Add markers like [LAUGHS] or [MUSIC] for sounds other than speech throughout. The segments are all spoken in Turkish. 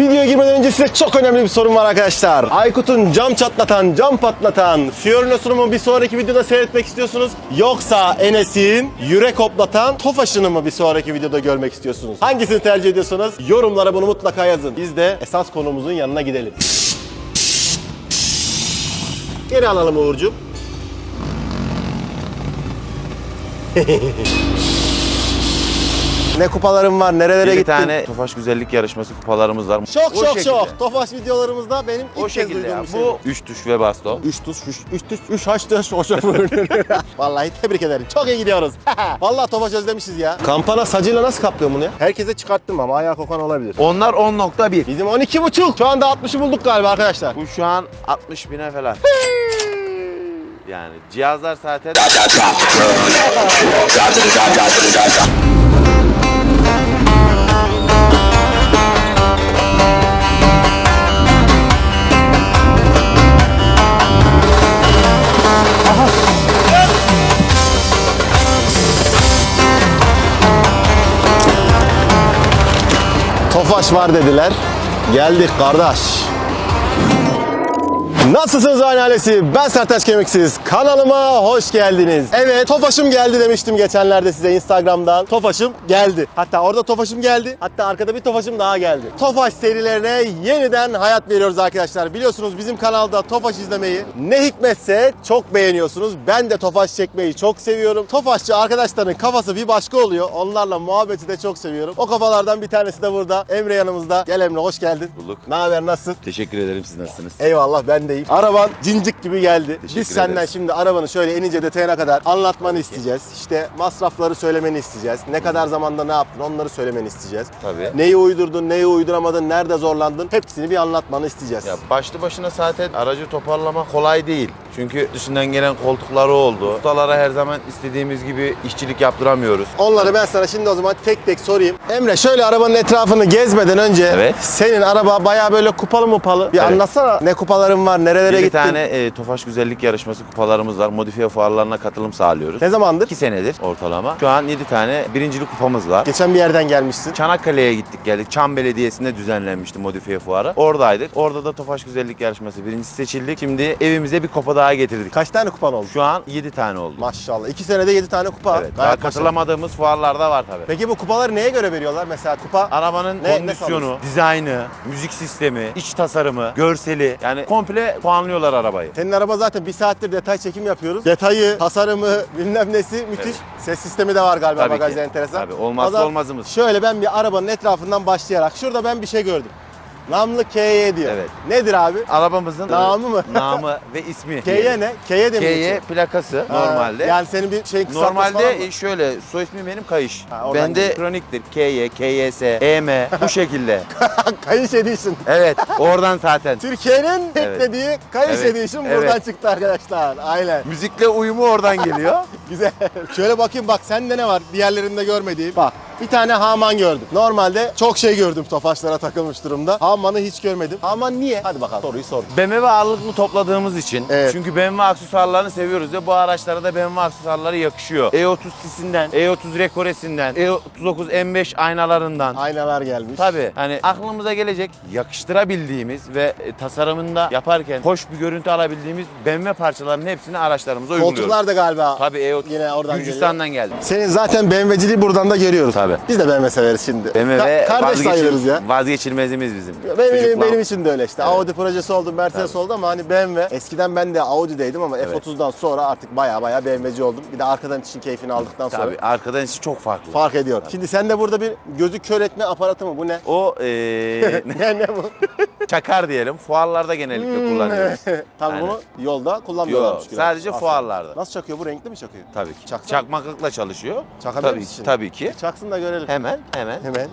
Videoya girmeden önce size çok önemli bir sorum var arkadaşlar. Aykut'un cam çatlatan, cam patlatan Fiorino'sunu mu bir sonraki videoda seyretmek istiyorsunuz? Yoksa Enes'in yürek hoplatan Tofaş'ını mı bir sonraki videoda görmek istiyorsunuz? Hangisini tercih ediyorsanız yorumlara bunu mutlaka yazın. Biz de esas konumuzun yanına gidelim. Geri alalım Uğur'cum. [LAUGHS] ne kupalarım var, nerelere Bir gittin? tane Tofaş Güzellik Yarışması kupalarımız var. Çok O çok şekilde. çok. Tofaş videolarımızda benim ilk O kez şekilde duyduğum ya. bir şey. Bu 3 tuş ve baston. 3 tuş, 3 3 tuş, 3 haç tuş, [LAUGHS] o Vallahi tebrik ederim. Çok iyi gidiyoruz. [LAUGHS] Vallahi Tofaş özlemişiz ya. Kampana sacıyla nasıl kaplıyor bunu ya? Herkese çıkarttım ama ayağı kokan olabilir. Onlar 10.1. Bizim 12,5. Şu anda 60'ı bulduk galiba arkadaşlar. Bu şu an 60 bine falan. Yani cihazlar zaten Tofaş var dediler. Geldik kardeş. Nasılsınız Aynı ailesi? Ben Sertaç Kemiksiz. Kanalıma hoş geldiniz. Evet Tofaş'ım geldi demiştim geçenlerde size Instagram'dan. Tofaş'ım geldi. Hatta orada Tofaş'ım geldi. Hatta arkada bir Tofaş'ım daha geldi. Tofaş serilerine yeniden hayat veriyoruz arkadaşlar. Biliyorsunuz bizim kanalda Tofaş izlemeyi ne hikmetse çok beğeniyorsunuz. Ben de Tofaş çekmeyi çok seviyorum. Tofaşçı arkadaşların kafası bir başka oluyor. Onlarla muhabbeti de çok seviyorum. O kafalardan bir tanesi de burada. Emre yanımızda. Gel Emre hoş geldin. Bulduk. Ne haber nasılsın? Teşekkür ederim siz nasılsınız? Eyvallah ben deyim. Araban cincik gibi geldi. Teşekkür Biz senden ederiz. şimdi arabanı şöyle enince detayına kadar anlatmanı isteyeceğiz. İşte masrafları söylemeni isteyeceğiz. Ne kadar zamanda ne yaptın onları söylemeni isteyeceğiz. Tabii. Neyi uydurdun, neyi uyduramadın, nerede zorlandın hepsini bir anlatmanı isteyeceğiz. Ya başlı başına zaten aracı toparlama kolay değil. Çünkü dışından gelen koltukları oldu. Ustalara her zaman istediğimiz gibi işçilik yaptıramıyoruz. Onları ben sana şimdi o zaman tek tek sorayım. Emre şöyle arabanın etrafını gezmeden önce Evet. senin araba bayağı böyle kupalı mupalı. Bir Evet. anlatsana ne kupaların var, nerelere Bir gittin? tane e, Tofaş Güzellik Yarışması kupalarımız var. Modifiye fuarlarına katılım sağlıyoruz. Ne zamandır? 2 senedir ortalama. Şu an 7 tane birincilik kupamız var. Geçen bir yerden gelmişsin. Çanakkale'ye gittik geldik. Çam Belediyesi'nde düzenlenmişti modifiye fuarı. Oradaydık. Orada da Tofaş Güzellik Yarışması birincisi seçildik. Şimdi evimize bir kupa daha getirdik. Kaç tane kupan oldu? Şu an 7 tane oldu. Maşallah. İki senede yedi tane kupa. Evet. Daha katılamadığımız fuarlarda var tabii. Peki bu kupaları neye göre veriyorlar? Mesela kupa Arabanın Ne- ne kondisyonu, sanıyorsun? dizaynı, müzik sistemi, iç tasarımı, görseli yani komple puanlıyorlar arabayı. Senin araba zaten bir saattir detay çekim yapıyoruz. Detayı, tasarımı, bilmem nesi müthiş. Evet. Ses sistemi de var galiba Tabii bagajda ki. enteresan. Tabii, olmazsa olmazımız. Şöyle ben bir arabanın etrafından başlayarak şurada ben bir şey gördüm. Namlı KY diyor. Evet. Nedir abi? Arabamızın Namı mı? [LAUGHS] namı ve ismi. KY ne? KY de mi geçiyor? plakası Ha, normalde. Yani senin bir şeyin kısaltması falan mı? Normalde şöyle soy ismi benim Kayış. Ha, oradan Bende kroniktir. KY, KYS, EM bu [LAUGHS] şekilde. Kayış Edition. Evet oradan zaten. Türkiye'nin Evet. dediği Kayış Evet. Edition Evet. buradan çıktı arkadaşlar. Aynen. Müzikle uyumu oradan geliyor. [LAUGHS] Güzel. Şöyle bakayım bak sende ne var diğerlerinde görmediğim. Bak bir tane Haman gördüm. Normalde çok şey gördüm tofaşlara takılmış durumda. Haman'ı hiç görmedim. Haman niye? Hadi bakalım soruyu sor. BMW ağırlıklı topladığımız için. Evet. Çünkü BMW aksesuarlarını seviyoruz ve bu araçlara da BMW aksesuarları yakışıyor. E30 sisinden, E30 rekoresinden, E39 M5 aynalarından. Aynalar gelmiş. Tabii hani aklımıza gelecek yakıştırabildiğimiz ve e, tasarımında yaparken hoş bir görüntü alabildiğimiz BMW parçalarının hepsini araçlarımıza uyguluyoruz. Koltuklar da galiba. Tabii E30 Yine oradan Gürcistan'dan geldi. Senin zaten BMW'ciliği buradan da görüyoruz. Tabii. Biz de BMW severiz şimdi. BMW Ka- kardeş sayılırız ya. vazgeçilmezimiz bizim. Benim, Çocukluğum. benim için de öyle işte. Audi projesi oldu, Mercedes oldu ama hani BMW. Eskiden ben de Audi'deydim ama Evet. F30'dan sonra artık baya baya BMW'ci oldum. Bir de arkadan için keyfini aldıktan sonra Tabii arkadan içi çok farklı. fark ediyor. Şimdi sende burada bir gözü kör etme aparatı mı? Bu ne? O eee [LAUGHS] ne ne bu? çakar diyelim. Fuarlarda genellikle kullanıyoruz. Tabii Aynen. bunu yolda kullanmıyorlarmış. Yok sadece Aslında. fuarlarda. Nasıl çakıyor bu? Renkli mi çakıyor? Tabii ki. Çaksana. Çakmaklıkla çalışıyor. Çakabilir Tabii misin? ki. Tabii ki. Çaksın da görelim. Hemen hemen. Hemen.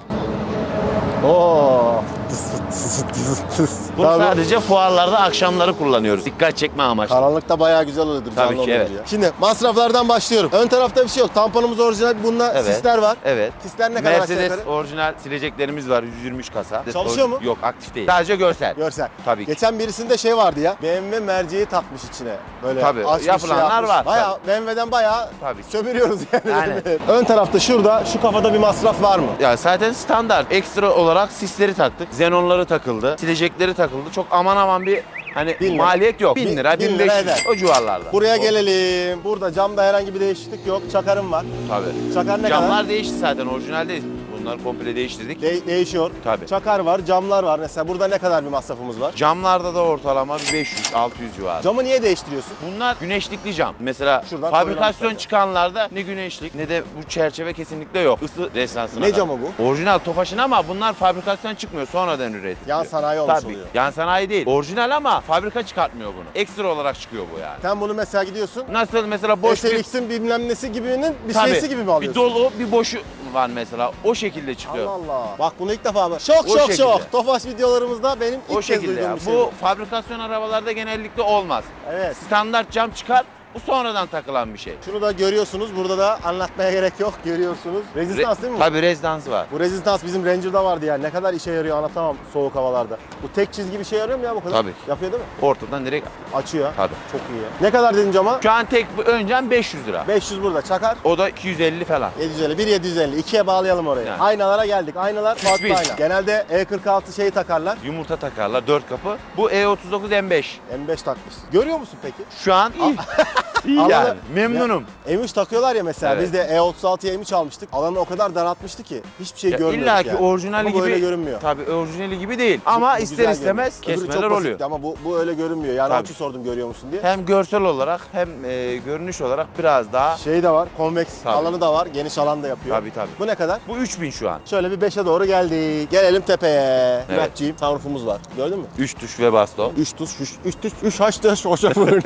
Oo. Tıs fıs tıs Bunu Tabii. sadece fuarlarda akşamları kullanıyoruz. Dikkat çekme amaçlı. Karanlıkta bayağı güzel oluyordur. Tabii ki, evet. ya. Şimdi masraflardan başlıyorum. Ön tarafta bir şey yok. Tamponumuz orijinal. Bunda Evet. sisler var. Evet. Sisler ne kadar Mercedes orijinal sileceklerimiz var 123 kasa. Çalışıyor mu? Yok aktif değil. Sadece görsel. Görsel. Tabii ki. Geçen birisinde şey vardı ya. BMW merceği takmış içine. Böyle Tabii, açmış, yapılanlar şey var, Bayağı BMW'den bayağı Tabii. sömürüyoruz yani. Aynen. [LAUGHS] Ön tarafta şurada şu kafada bir masraf var mı? Ya zaten standart. Ekstra olarak sisleri taktık. Xenonları takıldı. Silecekleri takıldı. Çok aman aman bir hani Bin maliyet yok. 1000 Bin- lira, bin lira 1500 eder. o civarlarda. Buraya O- gelelim. Burada camda herhangi bir değişiklik yok. Çakarım var. Tabii. Çakar ne Camlar kadar? değişti zaten orijinal değil. Bunları komple değiştirdik. De- değişiyor. Tabii. Çakar var, camlar var. Mesela burada ne kadar bir masrafımız var? Camlarda da ortalama bir 500-600 civarı. Camı niye değiştiriyorsun? Bunlar güneşlikli cam. Mesela Şuradan fabrikasyon koyulan çıkanlarda ne güneşlik ne de bu çerçeve kesinlikle yok. Isı resansına. Ne kadar. camı bu? Orijinal Tofaş'ın ama bunlar fabrikasyon çıkmıyor. Sonradan üretiliyor. Yan sanayi olmuş Tabii. oluyor. Yan sanayi değil. Orijinal ama fabrika çıkartmıyor bunu. Ekstra olarak çıkıyor bu yani. Sen bunu mesela gidiyorsun. Nasıl mesela boş bir SLX'in bilmem nesi gibinin bir Tabii. şeysi gibi mi bir alıyorsun? dolu bir boşu var mesela. O şekilde çıkıyor. Allah Allah. Bak bunu ilk defa bak. Şok O şok şekilde. şok. Tofaş videolarımızda benim ilk O kez şekilde duyduğum ya. bir şey. Bu fabrikasyon arabalarda genellikle olmaz. Evet. Standart cam çıkar. Bu sonradan takılan bir şey. Şunu da görüyorsunuz. Burada da anlatmaya gerek yok. Görüyorsunuz. Rezistans değil mi? bu? Tabii rezidansı var. Bu rezistans bizim Ranger'da vardı yani. Ne kadar işe yarıyor anlatamam soğuk havalarda. Bu tek çizgi bir şey yarıyor mu ya bu kadar? Tabii. Yapıyor değil mi? Ortadan direkt Açıyor. tabii. Çok iyi ya. Ne kadar dedin cama? Şu an tek bu öncem 500 lira. 500 burada. Çakar. O da 250 falan. 750, 1 750. İkiye bağlayalım oraya. Yani. Aynalara geldik. Aynalar farklı Hiçbir. ayna. Genelde E46 şeyi takarlar. Yumurta takarlar 4 kapı. Bu E E39 M5. M5 takmışsın. Görüyor musun peki? Şu an iyi. [LAUGHS] iyi Alanı- yani. Memnunum. M3 takıyorlar ya mesela. Evet. Biz de E36'ya M3 almıştık. Alanı o kadar daraltmıştı ki hiçbir şey Ya görmüyoruz İlla ki yani. orijinali Ama gibi. böyle görünmüyor. Tabii orijinali gibi değil. Ama Bu ister güzel istemez görünüyor. Öbürü çok kesmeler basitti oluyor. Ama bu, bu öyle görünmüyor. Yani Tabii. için sordum görüyor musun diye. Hem görsel olarak hem e, görünüş olarak biraz daha Şey de var, konveks Tabii. alanı da var, geniş alan da yapıyor. tabii tabii. Bu ne kadar? Bu 3000 şu an. Şöyle bir 5'e doğru geldik. Gelelim tepeye. Evet. Muratçıyım. Sunroofumuz var. Gördün mü? 3 tuş ve basto. 3 tuş, 3 tuş, 3 haç tuş, o şoför.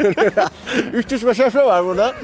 3 tuş meşafe var burada.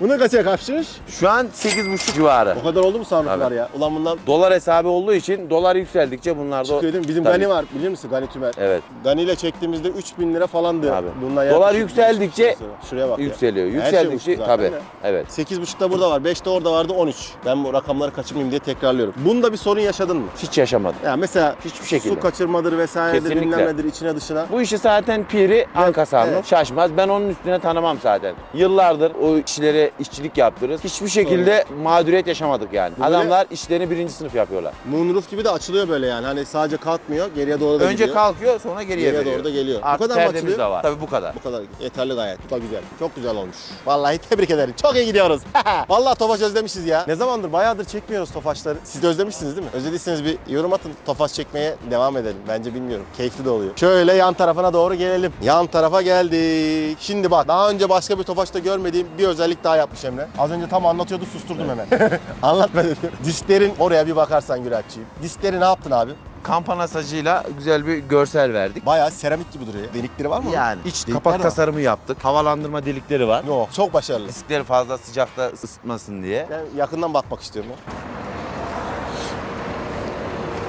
Bunu kaça kapşış? Şu an 8,5 civarı. O kadar oldu mu Tabii. ya? Ulan bundan Dolar hesabı olduğu için dolar yükseldikçe bunlar da çıkıyor değil mi? Bizim Tabii. Gani var bilir misin? Gani Tümer. Evet. Gani ile çektiğimizde 3000 lira falandı. Abi. Bundan Dolar yükseldikçe Şuraya bak ya. Yükseliyor. Her şey Yükseldikçe uçtu zaten tabii. de. Evet. 8.5'da burada var, 5'te orada vardı 13. Ben bu rakamları kaçırmayayım diye tekrarlıyorum. Bunda bir sorun yaşadın mı? Hiç yaşamadım. Ya mesela Hiçbir şekilde. su kaçırmadır vesairedir Kesinlikle. bilmem nedir içine dışına. Bu işi zaten piri Ankasanlı evet. şaşmaz. Ben onun üstüne tanımam zaten. Yıllardır o işlere işçilik yaptırırız. Hiçbir şekilde mağduriyet yaşamadık yani. Bu böyle- Adamlar işlerini birinci sınıf yapıyorlar. Moonroof gibi de açılıyor böyle yani. Hani sadece kalkmıyor, geriye doğru da Önce gidiyor. kalkıyor sonra geriye, Geriye veriyor. doğru da geliyor. Bu kadar mı perdemiz açılıyor? de var. Tabii bu kadar. Bu kadar yeterli gayet. Bu da güzel. Çok güzel olmuş. Vallahi tebrik ederim. Çok iyi gidiyoruz. [LAUGHS] Vallahi Tofaş özlemişiz ya. Ne zamandır bayağıdır çekmiyoruz Tofaşları. Siz de özlemişsiniz değil mi? Özlediyseniz bir yorum atın. Tofaş çekmeye devam edelim. Bence bilmiyorum. Keyifli de oluyor. Şöyle yan tarafına doğru gelelim. Yan tarafa geldik. Şimdi bak daha önce başka bir Tofaş'ta görmediğim bir özellik daha yapmış Emre. Az önce tam anlatıyordu susturdum hemen. [LAUGHS] Anlatma dedim. Disklerin oraya bir bakarsan Güratçıyım. Diskleri ne yaptın abi? Kampana sacıyla güzel bir görsel verdik. Bayağı seramik gibi duruyor. Delikleri var mı? Yani iç Delikler kapak var. tasarımı yaptık. Havalandırma delikleri var. Yok çok başarılı. Diskleri fazla sıcakta ısıtmasın diye. Ben yakından bakmak istiyorum ya.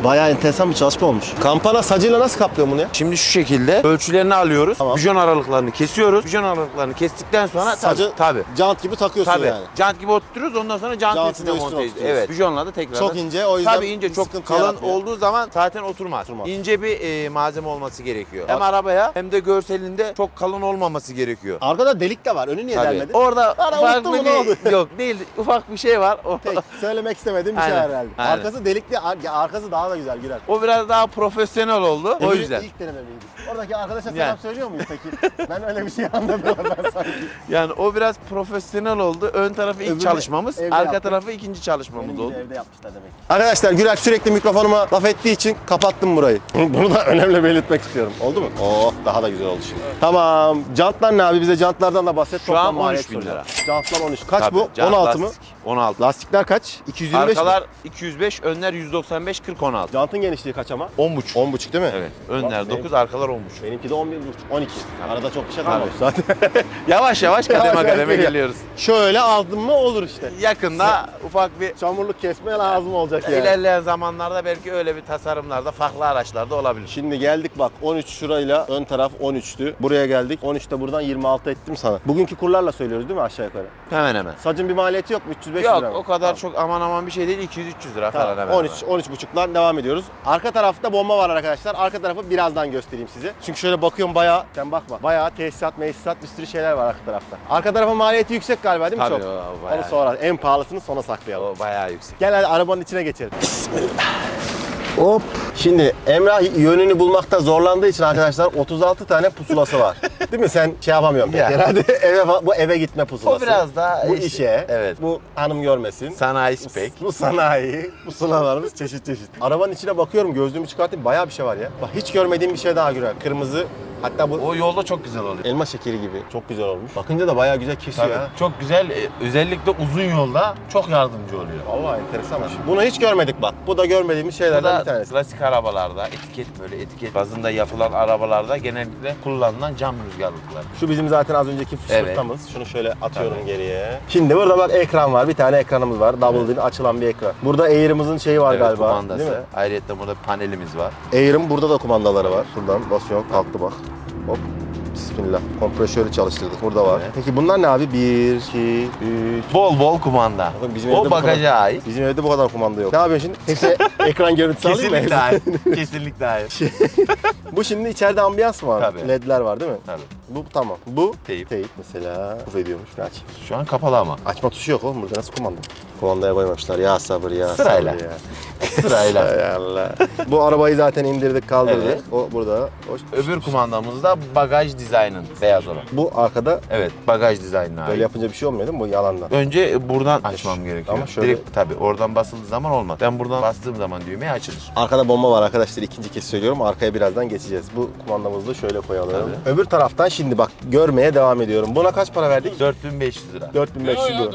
Bayağı enteresan bir çalışma olmuş. Kampana sacıyla nasıl kaplıyor bunu ya? Şimdi şu şekilde ölçülerini alıyoruz. Tamam. Bijon aralıklarını kesiyoruz. Bijon aralıklarını kestikten sonra Sacı tabii. jant gibi takıyorsun Tabii. yani. Jant gibi oturtuyoruz ondan sonra jant Jantı üstüne monte ediyoruz. Evet. Bijonla da tekrar. Çok ince o yüzden Tabii ince bir çok sıkıntı kalın yaratmıyor. olduğu zaman zaten oturmaz. Oturmaz. İnce bir e, malzeme olması gerekiyor. Hem arabaya hem de görselinde çok kalın olmaması gerekiyor. Arkada delik de var. Önü niye Tabii. delmedi? Orada Ana, farklı unuttun mu, ne oldu? yok değil ufak bir şey var. O, Peki, söylemek istemediğim bir şey Aynen, herhalde. aynen. Arkası delikli, ar- arkası daha da güzel girer. o biraz daha profesyonel oldu. O yüzden. ilk denememiydi. Oradaki arkadaşa selam Yani. söylüyor muyuz peki? ben öyle bir şey anladım oradan sanki. Yani o biraz profesyonel oldu. Ön tarafı ilk Öbürü çalışmamız, evde arka yaptık. tarafı ikinci çalışmamız oldu. evde yapmışlar demek. Arkadaşlar Güler sürekli mikrofonuma laf ettiği için kapattım burayı. [LAUGHS] Bunu da önemli belirtmek istiyorum. Oldu mu? Oh daha da güzel oldu şimdi. Tamam. Jantlar ne abi? Bize jantlardan da bahset. Şu Toplam an maliyet 13 bin soracağım. lira. Jantlar 13. Kaç Tabii, bu? jant 16 mı? lastik. 16. Lastikler kaç? 225 mi? Arkalar 205, önler 195, 40 16. Jantın genişliği kaç ama? 10.5. 10.5 değil mi? Evet. Önler Bak, 9, arkalar 10.5. Benimki de 11.5, 12. Arada çok bir şey kalmamış zaten. [LAUGHS] Yavaş yavaş kademe Yavaş yavaş kademe geliyor. geliyoruz. Şöyle aldım mı olur işte. Yakında ufak bir Çamurluk kesme lazım olacak yani. ilerleyen zamanlarda belki öyle bir tasarımlarda farklı araçlarda olabilir. Şimdi geldik bak 13 şurayla ön taraf 13'tü. Buraya geldik. 13'te buradan 26 ettim sana. Bugünkü kurlarla söylüyoruz değil mi aşağı yukarı? Hemen hemen. Sacın bir maliyeti yok mu? 305 Yok lira mı? o kadar Tamam. çok aman aman bir şey değil 200-300 lira falan Tamam, hemen 13 13 buçuktan devam ediyoruz. Arka tarafta bomba var arkadaşlar. Arka tarafı birazdan göstereyim size. Çünkü şöyle bakıyorum bayağı, sen bakma. Bayağı tesisat, mesisat bir sürü şeyler var arka tarafta. Arka tarafın maliyeti yüksek galiba değil mi Tabii çok? o, o Onu bayağı, sonra en pahalısını sona saklayalım. o bayağı yüksek. Gel hadi arabanın içine geçelim. Hop. Şimdi Emrah yönünü bulmakta zorlandığı için arkadaşlar 36 tane pusulası var. [LAUGHS] Değil mi? Sen şey yapamıyorsun. pek. Ya. Herhalde [LAUGHS] eve bu eve gitme pusulası. O biraz daha bu işte- işe. Evet. Bu hanım görmesin. Sanayi spek. Bu sanayi, [LAUGHS] bu sınavlarımız çeşit çeşit. Arabanın içine bakıyorum, gözlüğümü çıkartayım bayağı bir şey var ya. Bak hiç görmediğim bir şey daha görüyorum. Kırmızı, hatta bu O yolda çok güzel oluyor. elma şekeri gibi. Çok güzel olmuş. Bakınca da bayağı güzel kesiyor ha. Çok güzel. e, Özellikle uzun yolda çok yardımcı oluyor. Vallahi enteresanmış. Bunu hiç görmedik bak. Bu da görmediğimiz Bu şeylerden da bir tanesi. klasik arabalarda, etiket böyle etiket bazında yapılan arabalarda genellikle kullanılan cam rüzgarlıklar. Şu bizim zaten az önceki fışkırtmamız. Şunu şöyle atıyorum Tabii. geriye. Şimdi burada bak ekran var. Bir tane ekranımız var. Double din açılan bir ekran. Burada Air'ımızın şeyi var Evet, galiba. kumandası. Değil mi? Ayrıca burada panelimiz var. Air'ın burada da kumandaları var. Şuradan basıyorum kalktı bak. Hop. Bismillah. Kompresörü çalıştırdık. Burada var. Evet. Peki bunlar ne abi? 1, 2, 3. Bol bol kumanda. Bakın bizim O bagaja ait. Bizim evde bu kadar kumanda yok. Ne yapıyorsun şimdi? Hepsi [LAUGHS] ekran görüntüsü alayım mı? Kesinlikle ait. [LAUGHS] Kesinlikle ait. Bu şimdi içeride ambiyans var? Tabii. LED'ler var değil mi? Tabii. Bu tamam. Bu Teyip. teyip mesela. Kuf ediyormuş. Aç. Şu an kapalı ama. Açma tuşu yok oğlum burada nasıl kumanda? Kumandaya koymamışlar ya sabır ya Sırayla. sabır ya. [LAUGHS] Sırayla. Hay Allah. Bu arabayı zaten indirdik kaldırdık. Evet. O burada. O, Öbür kumandamız da bagaj dizaynın beyaz olan. Bu arkada Evet, bagaj dizaynına ait. böyle yapınca bir şey olmuyor değil mi bu yalandan? Önce buradan açmam gerekiyor. Ama şöyle- Direkt tabii oradan basıldığı zaman olmaz. Ben buradan bastığım zaman düğmeye açılır. Arkada bomba var arkadaşlar ikinci kez söylüyorum. Arkaya birazdan geçeceğiz. Bu kumandamızı da şöyle koyalım. Öbür taraftan şimdi bak görmeye devam ediyorum. Buna kaç para verdik? 4500 lira. 4500 bu.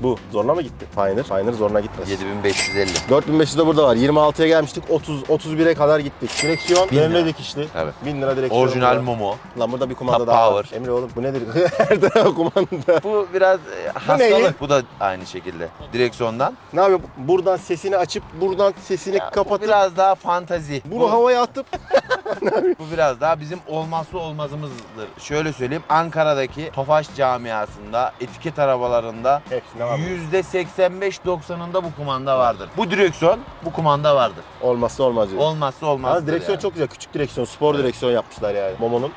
Bu zoruna mı gitti? Pioneer. Pioneer zoruna gitmez. 7550. 4500 de burada var. 26'ya gelmiştik. 30 31'e kadar gittik. Direksiyon Bin lira. BMW dikişli. Evet. 1000 lira direksiyon. Orijinal var. Momo. Lan burada bir kumanda Top daha var. power. Emre oğlum bu nedir? [LAUGHS] Her taraf kumanda. Bu biraz e, neyi? hastalık. Bu da aynı şekilde. Direksiyondan. Ne yapıyor? Buradan sesini açıp buradan sesini Ya, bu kapatıp biraz daha fantazi. bunu Bu, havaya atıp [LAUGHS] bu biraz daha bizim olmazsa olmazımızdır. Şöyle söyleyeyim. Ankara'daki Tofaş camiasında etiket arabalarında hepsine var. %85-90'ında bu kumanda vardır. Bu direksiyon bu kumanda vardır. Olmazsa olmaz diyor. Olmazsa olmaz. Yalnız direksiyon çok güzel. Küçük direksiyon, spor direksiyon yapmışlar yani. Momo'nun.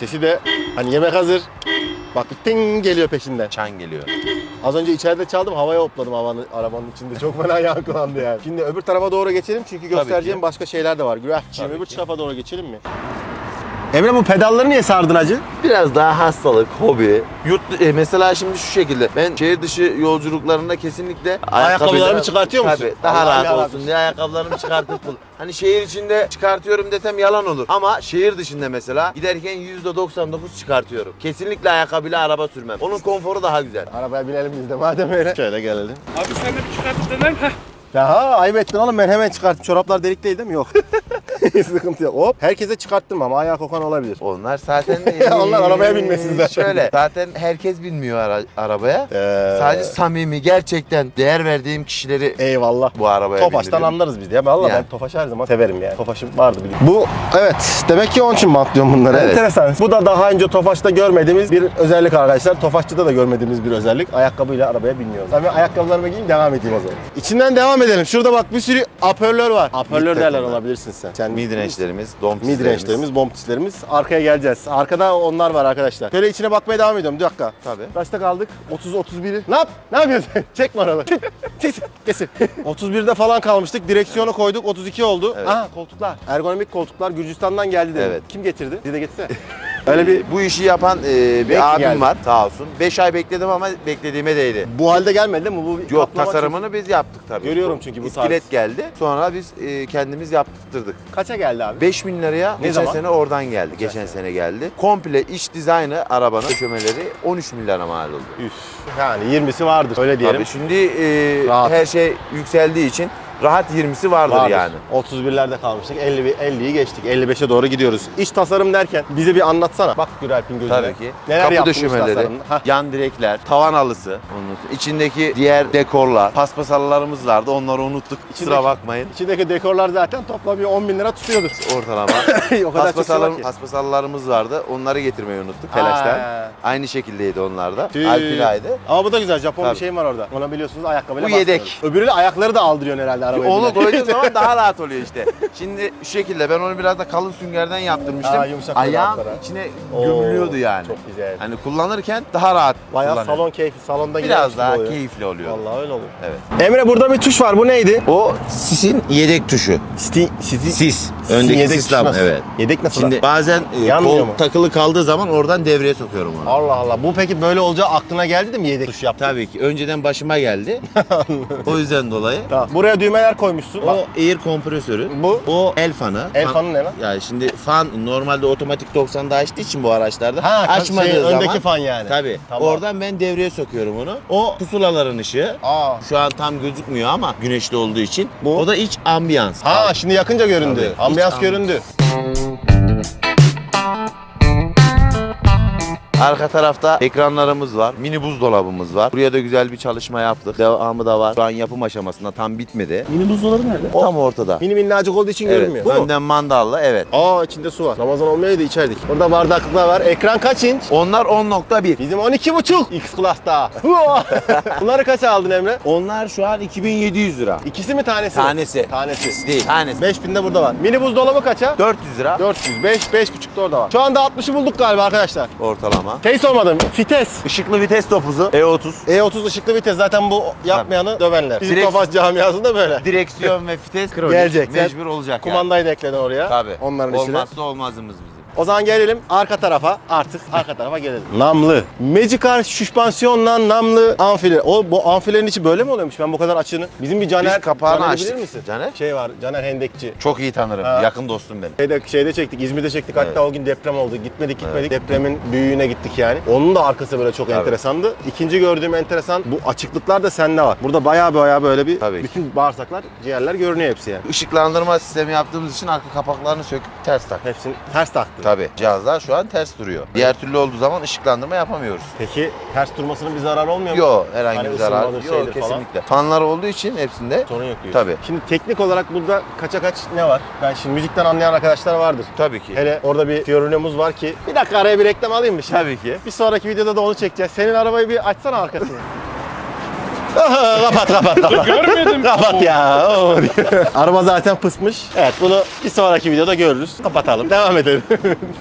Sesi de hani yemek hazır. Bak bir ting geliyor peşinden. Çan geliyor. Az önce içeride çaldım havaya hopladım havanın, arabanın içinde. Çok fena [LAUGHS] yankılandı yani. Şimdi öbür tarafa doğru geçelim çünkü göstereceğim başka şeyler de var. Tabii öbür tarafa doğru geçelim mi? Emre bu pedalları niye sardın acı? Biraz daha hastalık, hobi. Yurt e, mesela şimdi şu şekilde. Ben şehir dışı yolculuklarında kesinlikle Ayakkabılarımı ayakkabıları- çıkartıyor musun? Tabii. Daha Allah rahat yarabbim. olsun diye ayakkabılarımı çıkartıp bul. [LAUGHS] Hani şehir içinde çıkartıyorum desem yalan olur. Ama şehir dışında mesela giderken %99 çıkartıyorum. Kesinlikle ayakkabıyla araba sürmem. Onun konforu daha güzel. Arabaya binelim biz de madem öyle. Şöyle gelelim. Abi sen de bir çıkartış dener mi? Ya ha, ayıp ettin oğlum ben hemen çıkarttım. Çoraplar delik değil değil mi? Yok. [LAUGHS] Sıkıntı yok. Hop. Herkese çıkarttım ama ayağı kokan olabilir. Onlar zaten [LAUGHS] Onlar arabaya binmesin zaten. Şöyle zaten herkes binmiyor ara- arabaya. Ee, Sadece samimi gerçekten değer verdiğim kişileri Eyvallah. bu arabaya Tofaş'tan bindiriyorum. anlarız biz de. Ya valla Yani. ben Tofaş'ı her zaman severim yani. Tofaş'ım vardı bir Bu evet demek ki onun için mi atlıyorum bunları? Evet. Enteresan. Bu da daha önce Tofaş'ta görmediğimiz bir özellik arkadaşlar. Tofaş'ta da görmediğimiz bir özellik. Ayakkabıyla arabaya binmiyoruz. Ben ayakkabılarımı giyeyim devam edeyim o zaman. İçinden devam edelim. Şurada bak bir sürü apörler var. Apörler Mid derler takımlar. olabilirsin sen. sen Midrange'lerimiz, dom Midrange'lerimiz, bombtislerimiz. Arkaya geleceğiz. Arkada onlar var arkadaşlar. Şöyle içine bakmaya devam ediyorum. Bir dakika. Tabii. Kaçta kaldık? 30 31. Ne yap? Ne yapıyorsun? [LAUGHS] Çekme araları. [LAUGHS] Kesin. Kesin. 31'de falan kalmıştık. Direksiyonu koyduk. 32 oldu. Evet. Aha koltuklar. Ergonomik koltuklar Gürcistan'dan geldi dedi. Evet. Kim getirdi? Bir de getirsene. [LAUGHS] Öyle bir Bu işi yapan e, bir Bekli abim geldi. var sağ olsun. 5 ay bekledim ama beklediğime değdi. bu halde gelmedi değil mi? Bu Yok kaplama tasarımını biz yaptık tabii. Görüyorum çünkü bu İskelet tarz. geldi. Sonra biz e, kendimiz yaptırdık. çünkü. Kaça geldi abi? 5000 liraya Ne geçen zaman? sene oradan geldi. Geçen, sene. geldi. Komple iç dizaynı arabanın döşemeleri 13 milyara mal oldu. Üf. Yani 20'si vardır. Öyle diyelim. Tabii şimdi e, Rahat. her şey yükseldiği için rahat 20'si vardır, Vardır. yani. 31'lerde kalmıştık. 50 bir- 50'yi geçtik. 55'e doğru gidiyoruz. İç tasarım derken bize bir anlatsana. Bak Güralp'in gözüne. Tabii ki. Neler Kapı döşemeleri, yan direkler, tavan halısı, içindeki diğer dekorlar, paspas halılarımız vardı. Onları unuttuk. İçindeki- bakmayın. İçindeki dekorlar zaten toplam bir 10 bin lira tutuyordur. Ortalama. [LAUGHS] o kadar paspas, çok şey var halı- ki. paspas halılarımız vardı. Onları getirmeyi unuttuk telaştan. Aynı şekildeydi onlar da. Alpina'ydı. Ama bu da güzel. Japon Tabii. bir şeyim var orada. Ona biliyorsunuz ayakkabıyla Bu yedek. Öbürü ayakları da aldırıyorsun herhalde arabaya. Onu bile. koyduğun zaman [LAUGHS] daha rahat oluyor işte. Şimdi şu şekilde ben onu biraz da kalın süngerden yaptırmıştım. Aa, yumuşak Ayağım altlara. içine Oo, gömülüyordu yani. Çok güzel. Hani kullanırken daha rahat Bayağı salon keyfi. Salonda Biraz gidermiş daha oluyor. keyifli oluyor. Vallahi öyle oluyor. Evet. Emre burada bir tuş var. Bu neydi? O sisin yedek tuşu. Sti, sti, Sis. Öndeki tuşu nasıl? Evet. Yedek nasıl? Şimdi bazen e, Yanmıyor kol mu? takılı kaldığı zaman oradan devreye sokuyorum onu. Allah Allah. Bu peki böyle olacağı aklına geldi mi yedek tuş yaptın? Tabii ki. Önceden başıma geldi. [LAUGHS] o yüzden dolayı. Tamam. Buraya düğmeler koymuşsun. O Bak, air kompresörü. Bu? O el fanı. El Fan- fanı ne lan? Yani şimdi fan normalde otomatik 90'da açtığı için bu araçlarda Ha, açmadığı şey, zaman öndeki fan yani. Tabii. Tamam. Oradan ben devreye sokuyorum onu. O pusulaların ışığı. Aa. Şu an tam gözükmüyor ama güneşli olduğu için. Bu? O da iç ambiyans. Ha şimdi yakınca göründü. Tabii. Ambiyans göründü. Arka tarafta ekranlarımız var. Mini buzdolabımız var. Buraya da güzel bir çalışma yaptık. Devamı da var. Şu an yapım aşamasında tam bitmedi. Mini buzdolabı nerede? O tam ortada. Mini minnacık olduğu için Evet. görünmüyor. Bu mu? Önden mandallı evet. Aa içinde su var. Ramazan olmayaydı içerdik. Burada bardaklıklar var. Ekran kaç inç? Onlar 10.1. Bizim 12.5. X Class'ta. [LAUGHS] Bunları kaç aldın Emre? Onlar şu an 2700 lira. İkisi mi tanesi? mi? Tanesi. Tanesi. Değil. Tanesi. 5000 de burada var. Mini buzdolabı kaça? 400 lira 400. 5, 5,5 da orada var. Şu anda 60'ı bulduk galiba arkadaşlar. ortalama. Şey sormadım. Fites. Işıklı vites topuzu E30. E30 ışıklı vites zaten bu yapmayanı dövenler. Bizim Direkt- Tofaş camiasında böyle. Direksiyon ve vites kronik. [LAUGHS] Gelecek. Mecbur olacak yani. Kumandayı da ekledin oraya. Tabii. Onların içine. Olmazsa olmazımız bizim. O zaman gelelim arka tarafa. Artık arka tarafa gelelim. Namlı. Magicar süspansiyonla namlı amfiler. O bu amfilerin içi böyle mi oluyormuş? Ben bu kadar açığını. Bizim bir Caner Biz kapağını Caner'i açtık. misin? Caner? Şey var. Caner Hendekçi. Çok iyi tanırım. Ha. Yakın dostum benim. Şeyde, şeyde çektik, İzmir'de çektik. Hatta o gün deprem oldu. Gitmedik gitmedik. Depremin büyüğüne gittik yani. Onun da arkası böyle çok enteresandı. İkinci gördüğüm enteresan bu açıklıklar da sende var. Burada baya baya böyle bir Tabii ki. bütün bağırsaklar, ciğerler görünüyor hepsi yani. Işıklandırma sistemi yaptığımız için arka kapaklarını söküp ters tak. Hepsini ters taktı. Tabii. Cihazlar şu an ters duruyor. Diğer türlü olduğu zaman ışıklandırma yapamıyoruz. Peki ters durmasının bir zararı olmuyor mu? Yok herhangi Hani bir zarar ısınmadır, yok şeydir kesinlikle. Fanlar olduğu için hepsinde Sorun yok diyorsun. Tabii. Şimdi teknik olarak burada kaça kaç ne var? Ben şimdi müzikten anlayan arkadaşlar vardır. tabii ki. Hele orada bir Fiorina'mız var ki. Bir dakika araya bir reklam alayım mı şimdi? Tabii ki. Bir sonraki videoda da onu çekeceğiz. Senin arabayı bir açsana arkasını. [LAUGHS] Kapat kapat kapat. Görmedim. kapat ya. Oo. [LAUGHS] Araba zaten pısmış. Evet bunu bir sonraki videoda görürüz. Kapatalım. Devam edelim.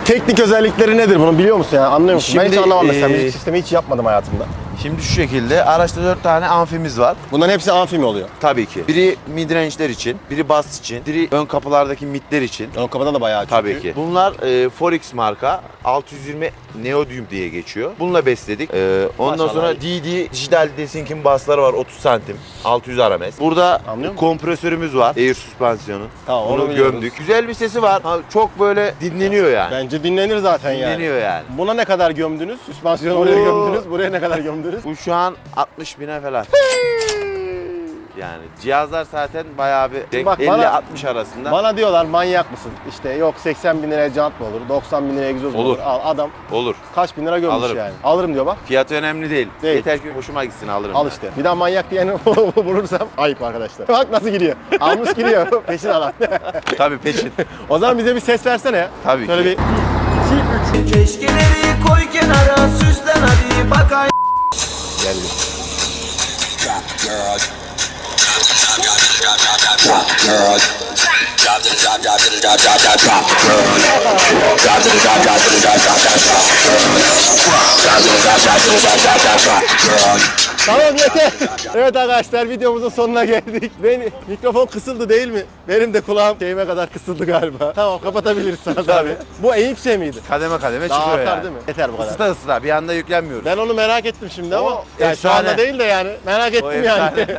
Teknik özellikleri nedir bunu biliyor musun ya? Anlıyor musun? ben hiç Şimdi, anlamam mesela. Müzik sistemi hiç yapmadım hayatımda. Şimdi şu şekilde araçta 4 tane amfimiz var. Bunların hepsi amfi mi oluyor? Tabii ki. Biri midrange'ler için, biri bass için, biri ön kapılardaki midler için. Ön kapıda da bayağı Tabii çünkü. ki. Bunlar e, Forex marka 620 Neodyum diye geçiyor. Bununla besledik. E, ondan Maşallah. sonra DD Digital Desync'in basları var 30 santim. 600 RMS. Burada Anlıyor kompresörümüz var. Air süspansiyonu. Tamam, onu biliyoruz. gömdük. Güzel bir sesi var. Ha, çok böyle dinleniyor yani. Bence dinlenir zaten yani. Dinleniyor yani. Buna ne kadar gömdünüz? Süspansiyonu oraya gömdünüz. Buraya ne kadar gömdünüz? Bu şu an 60 bine falan. yani cihazlar zaten bayağı bir Bak bana- 50-60 arasında. Bana diyorlar manyak mısın? İşte yok 80 bin liraya jant mı olur? 90 bin liraya egzoz mu olur? Olur. Al adam Olur. kaç bin lira gömmüş Alırım. yani. Alırım diyor bak. Fiyatı önemli değil. Değil. Yeter ki hoşuma gitsin alırım. Al ben. işte. Bir daha manyak diyeni [LAUGHS] bulursam ayıp arkadaşlar. Bak nasıl gidiyor. Almış gidiyor. [LAUGHS] Peşin alan. [LAUGHS] Tabii peşin. o zaman bize bir ses versene ya. Tabii Şöyle ki. bir Keşkeleri koy kenara süslen hadi dead with. Drop, girl. Drop, girl. Drop to the drop, drop to the drop, drop, drop, drop, girl. Drop to the drop, drop to the drop, drop, drop, drop, girl. Drop to the drop, drop to the drop, drop, drop, drop, girl. Tamam yeter. Evet arkadaşlar videomuzun sonuna geldik. Beni, mikrofon kısıldı değil mi? Benim de kulağım şeyime kadar kısıldı galiba. Tamam kapatabiliriz [LAUGHS] abi. Bu en yüksek miydi? Kademe kademe Daha çıkıyor artar yani. değil mi? Yeter bu kadar. Isıta ısıta bir anda yüklenmiyoruz. Ben onu merak ettim şimdi ama O yani şu efsane. anda değil de yani merak ettim yani. [LAUGHS] efsane.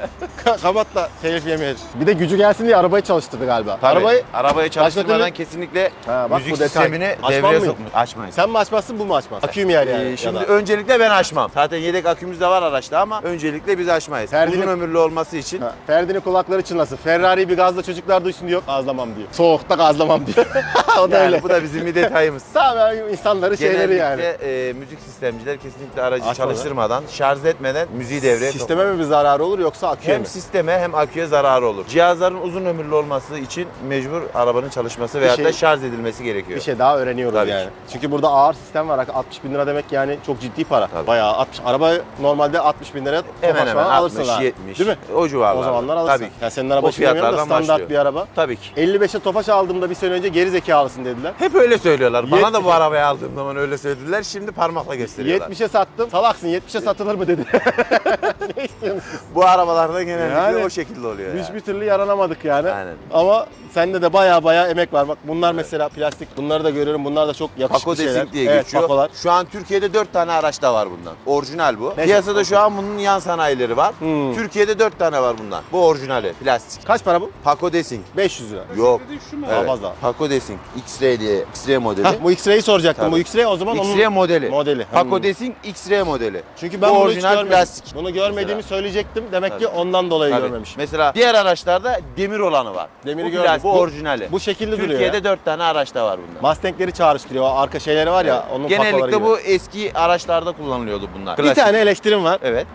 Kapat da telif yemeyelim. Bir de gücü gelsin diye arabayı çalıştırdı galiba. Tabii, Arabayı arabayı çalıştırmadan türlü- kesinlikle Ha, bak müzik bu detay. sistemini Açmam devreye mıyım? sokmuş. Açmayın. sen mi açmazsın bu mu açmaz? Aküyü mü yer yani? Ee, şimdi öncelikle ben açmam. Zaten yedek akümüz de var araçta ama öncelikle biz açmayız. Ferdi'nin- Uzun ömürlü olması için. Ha, Ferdi'nin kulakları çınlasın. Ferrari'yi bir gazla çocuklar duysun diyor. Gazlamam diyor. Soğukta gazlamam diyor. [LAUGHS] o da Yani öyle. bu da bizim bir detayımız. [LAUGHS] Tamam yani insanların şeyleri yani. Genellikle e, müzik sistemciler kesinlikle aracı Açmadan. çalıştırmadan, şarj etmeden müziği devreye Sisteme mi bir zararı olur yoksa aküye Hem mi? sisteme hem aküye zararı olur. Cihazların uzun ömürlü olması için mecbur arabanın çalışması veyahut şey- da şarj edilmesi gerekiyor. Bir şey daha öğreniyoruz Tabii yani. ki. Çünkü burada ağır sistem var. 60 bin lira demek yani çok ciddi para. Tabii. Bayağı 60. Araba normalde 60 bin lira Hemen Tofaş hemen falan alırsın 60 ha. 70 Değil mi? o civarlarda. O zamanlar alırsın. Tabii. Yani senin araba O bilmiyorum da fiyatlardan standart başlıyor. bir araba. Tabii ki. 55'e Tofaş aldığımda bir sene önce geri zekalısın dediler. Hep öyle söylüyorlar. Bana da bu arabayı aldığım zaman öyle söylediler. Şimdi parmakla gösteriyorlar. 70'e sattım. Salaksın 70'e satılır mı dedi. [LAUGHS] ne istiyorsun? Bu arabalarda genellikle Yani o şekilde oluyor yani. bir türlü yaranamadık yani. Aynen. Ama sende de baya baya emek var. Bak bunlar mesela plastik. Bunları da görüyorum. Bunlar da çok yakışıklı şeyler. Desing diye evet, geçiyor. Pacolar. Şu an Türkiye'de 4 tane araçta var bundan. Orijinal bu. Piyasada şu an bunun yan sanayileri var. Hmm. Türkiye'de 4 tane var bundan. Bu orijinali, plastik. Kaç para bu? Paco Desing. 500 lira. Yok. Şu mu? Evet. fazla. Paco Desing X-Ray diye X-Ray modeli. Hah, bu X-Ray'i soracaktım. Tabii. Bu X-Ray o zaman X-Ray onun modeli. modeli. Paco Hmm. Desing X-Ray modeli. Çünkü ben Bu bunu hiç orijinal görmedim. plastik. Bunu görmediğimi Mesela. söyleyecektim. Demek ki Tabii. ondan dolayı Tabii. görmemişim. Mesela diğer araçlarda demir olanı var. Demiri bu gördüm. plastik, bu, orijinali. Bu şekilde duruyor Türkiye'de ya. 4 tane araçta var bunda. Mustang'leri çağrıştırıyor. O arka şeyleri var ya onun papaları Genellikle gibi. bu eski araçlarda kullanılıyordu bunlar. Bir Klasik. tane eleştirim var. Evet.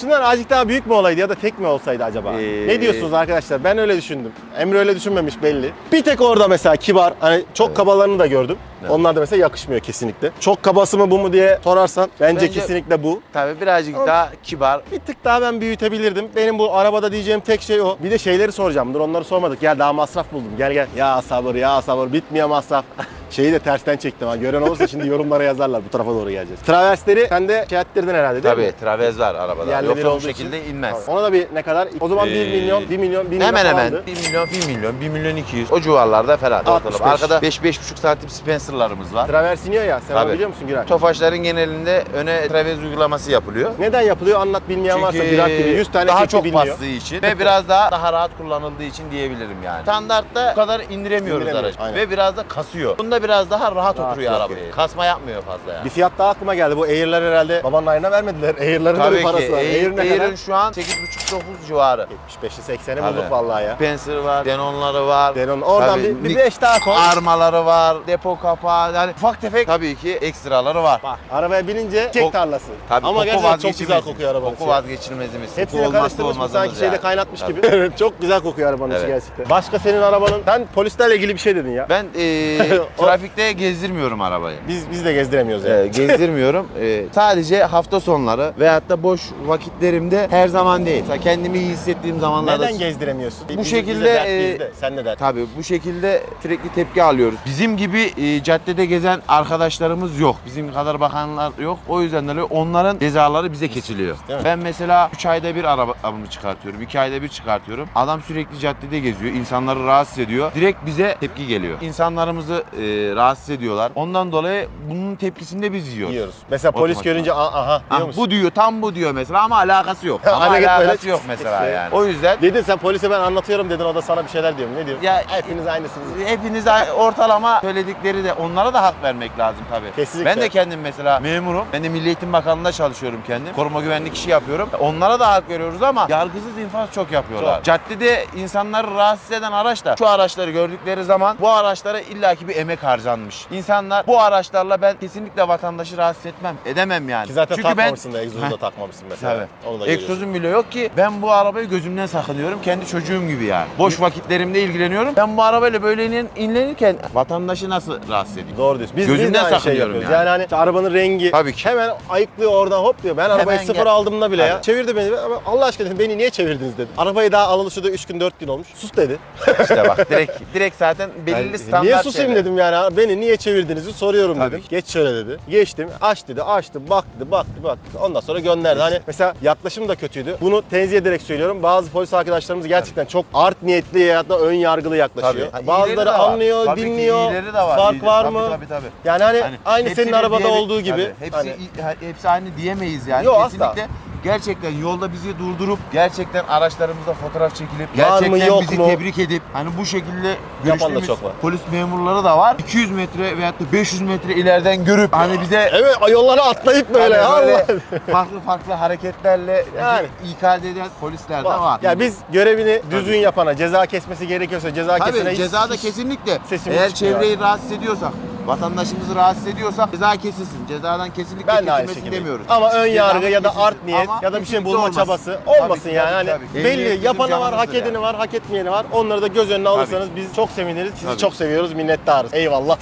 Şunlar azıcık daha büyük mü olaydı ya da tek mi olsaydı acaba? Ee, Ne diyorsunuz arkadaşlar? Ben öyle düşündüm. Emre öyle düşünmemiş belli. Bir tek orada mesela kibar. Hani çok Evet. kabalarını da gördüm. Evet. Onlar da mesela yakışmıyor kesinlikle. Çok kabası mı bu mu diye sorarsan bence, Bence- kesinlikle bu. Tabii birazcık Ama- daha kibar. Bir tık daha ben büyütebilirdim. Benim bu arabada diyeceğim tek şey o. Bir de şeyleri soracağım. Dur onları sormadık. Gel daha masraf buldum. Gel gel. Ya sabır ya sabır. Bitmiyor masraf. [LAUGHS] Şeyi de tersten çektim ha. Gören olursa şimdi yorumlara yazarlar. Bu tarafa doğru geleceğiz. Traversleri sen de şey ettirdin herhalde değil Tabii mi? travez var arabada. Yerli Yoksa olduğu şekilde için- inmez. Ona da bir ne kadar? O zaman 1 Ee, milyon, 1 milyon, 1 milyon Hemen hemen falandı. 1 milyon, 1 milyon, 1 milyon 200 o civarlarda falan. 65. ortalama. Arkada 5-5,5 santim Spencer'larımız var. Travers iniyor ya. Sen onu Tabii. biliyor musun Güray? Tofaşların genelinde öne travez uygulaması yapılıyor. Neden yapılıyor? Anlat bilmeyen varsa hak gibi 100 tane daha çok bilmiyor. bastığı için ve biraz daha daha rahat kullanıldığı için diyebilirim yani. Standartta bu kadar indiremiyoruz İndiremiyoruz, aracı aynen. ve biraz da kasıyor. Bunda biraz daha rahat, Rahat oturuyor yapıyor. Kasma yapmıyor fazla yani. Bir fiyat daha aklıma geldi. Bu Air'ler herhalde babanın ayına vermediler. [LAUGHS] Air'ların da Tabii bir parası ki. var. Air, Air ne kadar? Air'ın şu an 8,5-9 civarı. 75'i 80'i Tabii. bulduk vallahi ya. Spencer var, Denon'ları var. Denon oradan Tabii, bir, bir Nick- beş daha koy. Armaları var, depo kapağı, yani ufak tefek tabii ki ekstraları var. Bak arabaya binince çek Kok- tarlası. Tabii Ama koku gerçekten çok güzel vazgeçilmezimiz. kokuyor arabanın. Koku içi. vazgeçilmezimiz. Koku Hepsini olmazsa karıştırmış bu olmazımız sanki şeyde yani. kaynatmış gibi. [LAUGHS] Evet, çok güzel kokuyor arabanın içi Evet. gerçekten. Başka senin arabanın... Sen polislerle ilgili bir şey dedin ya. Ben eee [LAUGHS] O- trafikte gezdirmiyorum arabayı. Biz biz de gezdiremiyoruz yani. Ee, [LAUGHS] gezdirmiyorum. Ee, sadece hafta sonları veyahut da boş vakitlerimde her zaman değil. Mesela kendimi iyi hissettiğim zamanlarda Neden gezdiremiyorsun? Bu şekilde, e. Sen de dert. Tabii bu şekilde sürekli tepki alıyoruz. Bizim gibi e, caddede gezen arkadaşlarımız yok. Bizim kadar bakanlar yok. O yüzden dolayı onların cezaları bize kesiliyor. Ben mesela 3 ayda bir arabamı çıkartıyorum. 2 ayda bir çıkartıyorum. Adam sürekli caddede geziyor. insanları rahatsız ediyor. Direkt bize tepki geliyor. İnsanlarımızı e, rahatsız ediyorlar. Ondan dolayı bunun tepkisini de biz yiyoruz. Yiyoruz. Mesela polis Otomatik. görünce "Aa, aha diyor Ah, musun? bu diyor tam bu diyor mesela ama alakası yok. [LAUGHS] ama alakası yok mesela [LAUGHS] yani. O yüzden Dedin sen polise ben anlatıyorum dedin o da sana bir şeyler diyor? Ne diyor? Ya- hepiniz aynısınız. hepiniz ortalama söyledikleri de onlara da hak vermek lazım tabii. Kesinlikle. Ben de kendim mesela memurum. Ben de Milli Eğitim Bakanlığı'nda çalışıyorum kendim. Koruma güvenlik işi yapıyorum. Onlara da hak veriyoruz ama yargısız infaz çok yapıyorlar. Çok. Caddede insanları rahatsız eden araç da şu araçları gördükleri zaman bu araçlara illaki bir emek harcanmış. İnsanlar bu araçlarla ben kesinlikle vatandaşı rahatsız etmem. Edemem yani. Ki zaten Çünkü ben takmamışsın da egzozu da takmamışsın mesela. Tabii. Onu da. Egzozum bile yok ki ben bu arabayı gözümden sakınıyorum. Kendi çocuğum gibi yani. Boş vakitlerimde ilgileniyorum. Ben bu arabayla böyle inlenirken vatandaşı nasıl rahatsız edeyim? Doğru diyorsun. Biz, Gözünden biz de aynı şey yapıyoruz. Yani. yani. hani işte arabanın rengi Tabii ki. hemen ayıklıyor oradan hop diyor. Ben arabayı Hemen sıfır gel. aldığımda bile ya. Çevirdi beni. Ama Allah aşkına dedim beni niye çevirdiniz dedim. Arabayı daha alalı şurada 3 gün 4 gün olmuş. Sus dedi. [LAUGHS] İşte bak direkt direkt zaten belirli Yani standart niye susayım şeyler. dedim yani beni niye çevirdiğinizi soruyorum Tabii dedim. ki. Geç şöyle dedi. Geçtim, aç dedi, açtım, baktı, baktı, baktı. Ondan sonra gönderdi. Hani mesela yaklaşım da kötüydü. Bunu tenzih ederek söylüyorum. Bazı polis arkadaşlarımız gerçekten çok art niyetli ya da ön yargılı yaklaşıyor. Tabii. Bazıları İyileri de var. anlıyor, Tabii ki dinliyor. iyileri de var. Fark İyileri- var tabii, mı? Tabii tabii. Yani hani Hani aynı senin arabada diyerek- olduğu gibi. Tabii, hepsi, Hani- hepsi aynı diyemeyiz yani. Yok, Kesinlikle asla. Gerçekten yolda bizi durdurup gerçekten araçlarımızda fotoğraf çekilip Var mı, gerçekten yok bizi mu? tebrik edip hani bu şekilde görüştüğümüz çok var. polis memurları da var. 200 metre veyahut da 500 metre ileriden görüp hani bize Evet yollara atlayıp böyle. hani böyle farklı farklı hareketlerle Yani. bizi ikaz eden polisler de var. Ya biz görevini düzgün yapana ceza kesmesi gerekiyorsa ceza kesene Tabii hiç- cezada kesinlikle sesimiz eğer çıkmıyor çevreyi rahatsız ediyorsak, vatandaşımızı rahatsız ediyorsak ceza kesilsin. Cezadan kesinlikle Ben de aynı kesilmesin şekilde. demiyoruz. Ama ön yargı Cezamız ya da kesilsin. art niyet Ama ya da bir şey kesinlikle bulma olmaz. çabası Tabii olmasın ki, yani. tabii, Hani tabii. belli yapanı bizim var, hak canımızdır edeni yani. var, hak etmeyeni var. Onları da göz önüne alırsanız biz çok seviniriz. Sizi Tabii. çok seviyoruz, minnettarız. Eyvallah.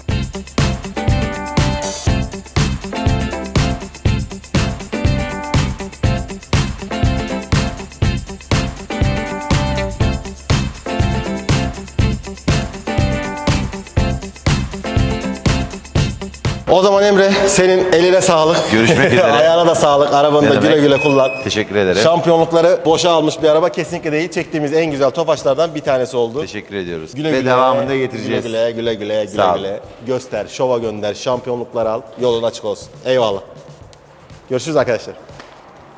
O zaman Emre senin eline sağlık. Görüşmek üzere. [LAUGHS] Ayağına da sağlık. Arabanı Ne da güle demek? güle kullan. Teşekkür ederim. Şampiyonlukları boşa almış bir araba kesinlikle değil. Çektiğimiz en güzel tofaşlardan bir tanesi oldu. Teşekkür ediyoruz. Güle Ve güle, devamında getireceğiz. Güle güle güle güle güle, Sağ ol. güle. Göster, şova gönder, şampiyonluklar al. Yolun açık olsun. Eyvallah. Görüşürüz arkadaşlar.